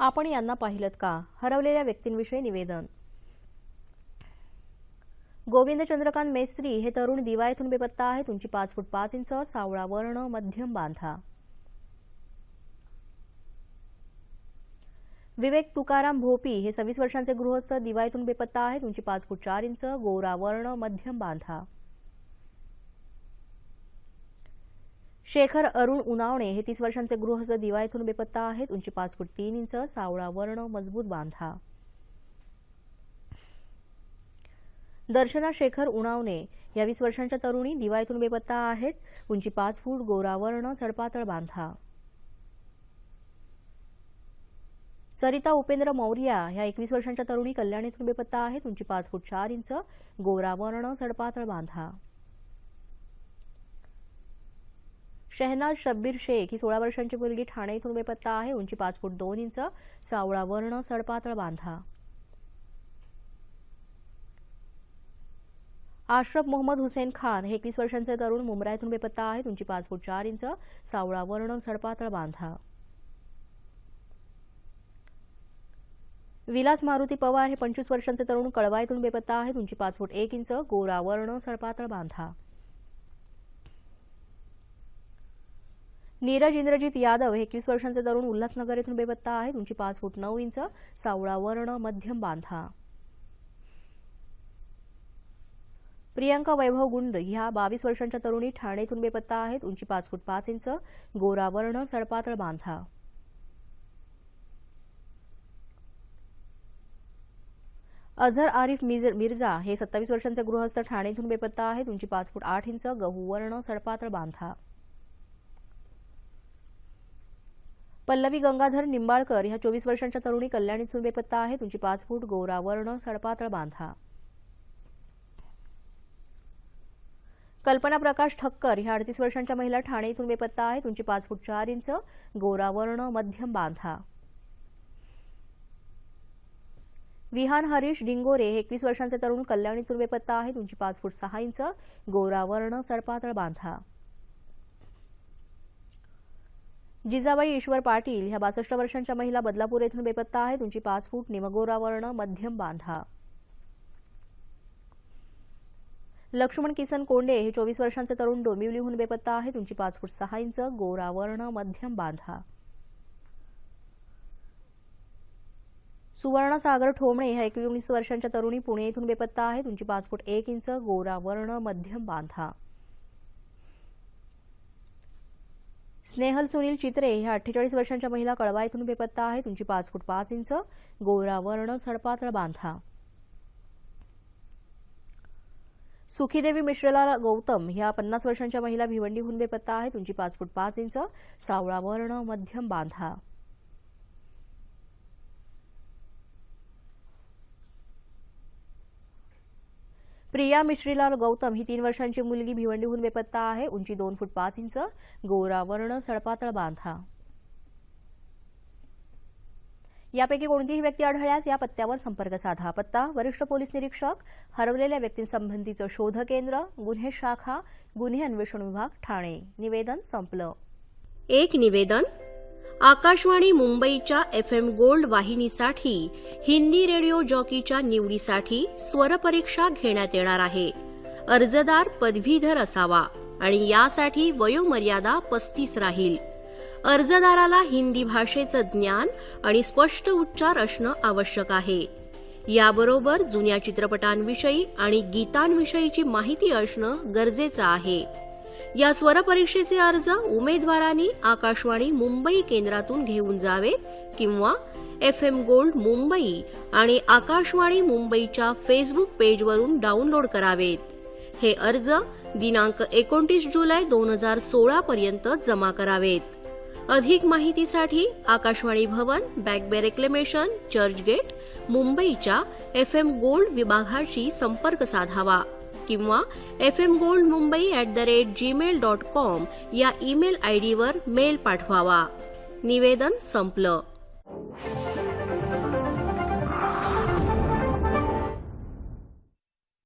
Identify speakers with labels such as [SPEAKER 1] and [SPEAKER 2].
[SPEAKER 1] आपण यांना पाहिलं का? हरवलेल्या व्यक्तींविषयी निवेदन. गोविंद चंद्रकांत मेस्त्री हे तरुण दिवा येथून बेपत्ता आहेत. उंची पाच फूट पाच इंच सावळा वर्ण मध्यम बांधा. विवेक तुकाराम भोपी हे सव्वीस वर्षांचे गृहस्थ दिवा येथून बेपत्ता आहेत. उंची पाच फूट चार इंच गोरा वर्ण मध्यम बांधा. शेखर अरुण उनावणे हे तीस वर्षांचे गृहस्थ दिवा येथून बेपत्ता आहेत. उंची पाच फूट तीन इंच सावळा वर्ण मजबूत बांधा. दर्शना शेखर उणावणे या वीस वर्षांच्या तरुणी दिवा येथून बेपत्ता आहेत. उंची पाच फूट गोरा वर्ण सडपातळ बांधा. सरिता उपेंद्र मौर्या ह्या एकवीस वर्षांच्या तरुणी कल्याण येथून बेपत्ता आहेत. उंची पाच फूट चार इंच गोरा वर्ण सडपातळ बांधा. शहनाज शब्बीर शेख ही सोळा वर्षांची मुलगी ठाणे इथून बेपत्ता आहे. उंची पाच फूट दोन इंच सावळा वर्ण सडपातळ बांधा. आश्रफ मोहम्मद हुसेन खान हे एकवीस वर्षांचे तरुण मुंब्रा येथून बेपत्ता आहेत. उंची पाच फूट चार इंच सावळा वर्ण सडपातळ बांधा. विलास मारुती पवार हे पंचवीस वर्षांचे तरुण कळवा येथून बेपत्ता आहेत. उंची पाच फूट एक इंच गोरा वर्ण सडपातळ बांधा. नीरज इंद्रजित यादव हे एकवीस वर्षांचे तरुण उल्हासनगर येथून बेपत्ता आहेत. उंची पाच फूट नऊ इंच सावळा वर्ण मध्यम बांधा. प्रियंका वैभव गुंड ह्या बावीस वर्षांच्या तरुणी ठाणे येथून बेपत्ता आहेत. उंची पाच फूट पाच इंच गोरा वर्ण सडपातळ बांधा. अझर आरिफ मिज- मिर्झा हे सत्तावीस वर्षांचे गृहस्थ ठाणे येथून बेपत्ता आहेत. उंची पाच फूट आठ इंच गहू वर्ण सडपातळ बांधा. पल्लवी गंगाधर निंबाळकर ह्या चोवीस वर्षांच्या तरुणी कल्याणीतून बेपत्ता आहे. तुमची पाच फूट गोरा वर्ण सडपातळ बांधा. कल्पना प्रकाश ठक्कर ह्या अडतीस वर्षांच्या महिला ठाणे इथून बेपत्ता आहे. तुमची पाच फूट चार इंच गोरावर्ण मध्यम बांधा. विहान हरीश डिंगोरे हे एकवीस वर्षांचे तरुण कल्याण इथून बेपत्ता आहे. तुमची पाच फूट सहा इंच गोरावर्ण सडपातळ बांधा. जिजाबाई ईश्वर पाटील ह्या बासष्ट वर्षांच्या महिला बदलापूर येथून बेपत्ता आहेत. उंची पाच फूट निमगोरावर्ण मध्यम बांधा. लक्ष्मण किसन कोंडे हे चोवीस वर्षांचे तरुण डोंबिवलीहून बेपत्ता आहेत. उंची पाच फूट सहा इंच गोरावर्ण मध्यम बांधा. सुवर्णसागर ठोमणे ठोंबणे ह्या एकोणीस वर्षांच्या तरुणी पुणे येथून बेपत्ता आहेत. उंची पाच फूट एक इंच गोरावर्ण मध्यम बांधा. स्नेहल सुनील चित्रे ह्या अठ्ठेचाळीस वर्षांच्या महिला कळवा येथून बेपत्ता आहेत. उंची पाच फूट पाच इंच गोरा वर्ण सडपातळ बांधा. सुखीदेवी मिश्रला गौतम ह्या पन्नास वर्षांच्या महिला भिवंडीहून बेपत्ता आहेत. उंची पाच फूट पाच इंच सावळा वर्ण मध्यम बांधा. प्रिया मिश्रीलाल गौतम ही तीन वर्षांची मुलगी भिवंडीहून बेपत्ता आहे. उंची दोन फूट पाच इंच गोरा वर्ण सडपातळ बांधा. यापैकी कोणतीही व्यक्ती आढळल्यास या पत्त्यावर संपर्क साधा. पत्ता वरिष्ठ पोलीस निरीक्षक हरवलेल्या व्यक्तींसंबंधीचं शोध केंद्र गुन्हे शाखा गुन्हे अन्वेषण विभाग ठाणे. निवेदन संपलं.
[SPEAKER 2] एक निवेदन आकाशवाणी मुंबईच्या एफ एम गोल्ड वाहिनीसाठी हिंदी रेडिओ जॉकीच्या निवडीसाठी स्वरपरीक्षा घेण्यात येणार आहे. अर्जदार पदवीधर असावा आणि यासाठी वयोमर्यादा पस्तीस राहील. अर्जदाराला हिंदी भाषेचं ज्ञान आणि स्पष्ट उच्चार असणं आवश्यक आहे. याबरोबर जुन्या चित्रपटांविषयी आणि गीतांविषयीची माहिती असणं गरजेचं आहे. या स्वरपरीक्षेचे अर्ज उमेदवारांनी आकाशवाणी मुंबई केंद्रातून घेऊन जावेत किंवा एफ एम गोल्ड मुंबई आणि आकाशवाणी मुंबईच्या फेसबुक पेजवरून डाउनलोड करावेत. हे अर्ज दिनांक एकोणतीस जुलै दोन हजार सोळा पर्यंत जमा करावेत. अधिक माहितीसाठी Akashvani Bhavan Back Bay Reclamation Churchgate मुंबईच्या एफ एम गोल्ड विभागाशी संपर्क साधावा. किंवा F M gold Mumbai at the rate Gmail dot com या ईमेल आय डीवर मेल पाठवावा. निवेदन संपलं.